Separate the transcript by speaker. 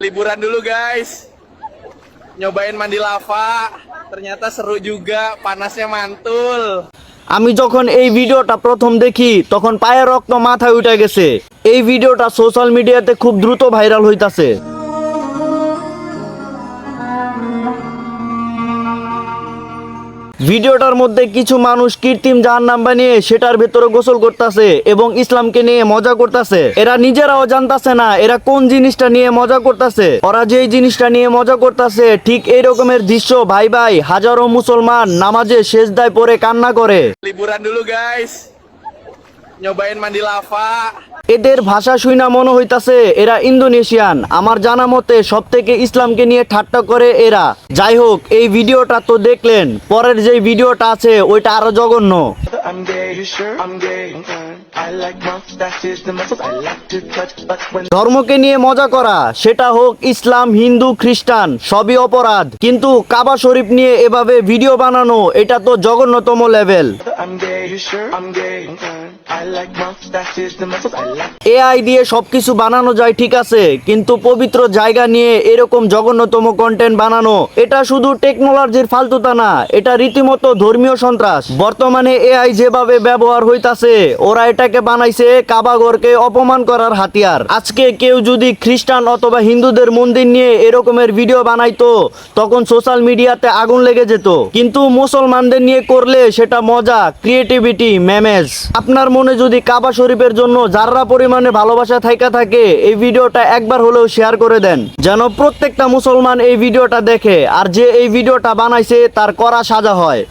Speaker 1: Liburan dulu guys. Nyobain mandi lava. Ternyata seru juga, panasnya mantul.
Speaker 2: আমি যখন এই ভিডিওটা প্রথম দেখি তখন পায়ের রক্ত মাথায় উঠে গেছে এই ভিডিওটা সোশ্যাল মিডিয়াতে খুব দ্রুত ভাইরাল হইতাছে ভিডিওটার মধ্যে কিছু মানুষ কৃত্রিম জাহান্নাম বানিয়ে সেটার ভেতরে গোসল করতেছে এবং ইসলামকে নিয়ে মজা করতেছে। এরা নিজেরাও জানতাছে না এরা কোন জিনিসটা নিয়ে মজা করতেছে। ওরা যেই জিনিসটা নিয়ে মজা করতেছে, ঠিক এই রকমের দৃশ্য ভাই ভাই হাজারো মুসলমান নামাজে শেষদায় পরে কান্না করে. এদের ভাষা শুইনা মনে হইতাছে এরা ইন্দোনেশিয়ান। আমার জানা মতে সব থেকে ইসলামকে নিয়ে ঠাট্টা করে এরা। যাই হোক এই ভিডিওটা তো দেখলেন পরের যে ভিডিওটা আছে ওইটা আরও জঘন্য। ধর্মকে নিয়ে মজা করা সেটা হোক ইসলাম হিন্দু খ্রিস্টান সবই অপরাধ। কিন্তু কাবা শরীফ নিয়ে এভাবে ভিডিও বানানো এটা তো জঘন্যতম লেভেল এআই দিয়ে সবকিছু বানানো যায়, ঠিক আছে, কিন্তু পবিত্র জায়গা নিয়ে এরকম জঘন্যতম কন্টেন্ট বানানো, এটা শুধু টেকনোলজির ফালতুতা না, এটা রীতিমতো ধর্মীয় সন্ত্রাস। বর্তমানে এআই যেভাবে ব্যবহার হইতাছে, ওরা এটাকে বানাইছে কাবাগরকে অপমান করার হাতিয়ার। আজকে কেউ যদি খ্রিস্টান অথবা হিন্দুদের মন্দির নিয়ে এরকমের ভিডিও বানাইতো, তখন সোশ্যাল মিডিয়াতে আগুন লেগে যেত। কিন্তু মুসলমানদের নিয়ে করলে সেটা মজা ক্রিয়েটিভিটি ম্যামেজ আপনার মনে যদি কাবা শরীফের জন্য যাররা পরিমাণে ভালোবাসা থাইকা থাকে, এই ভিডিওটা একবার হলেও শেয়ার করে দেন। যেন প্রত্যেকটা মুসলমান এই ভিডিওটা দেখে, আর যে এই ভিডিওটা বানাইছে, তার করা সাজা হয়।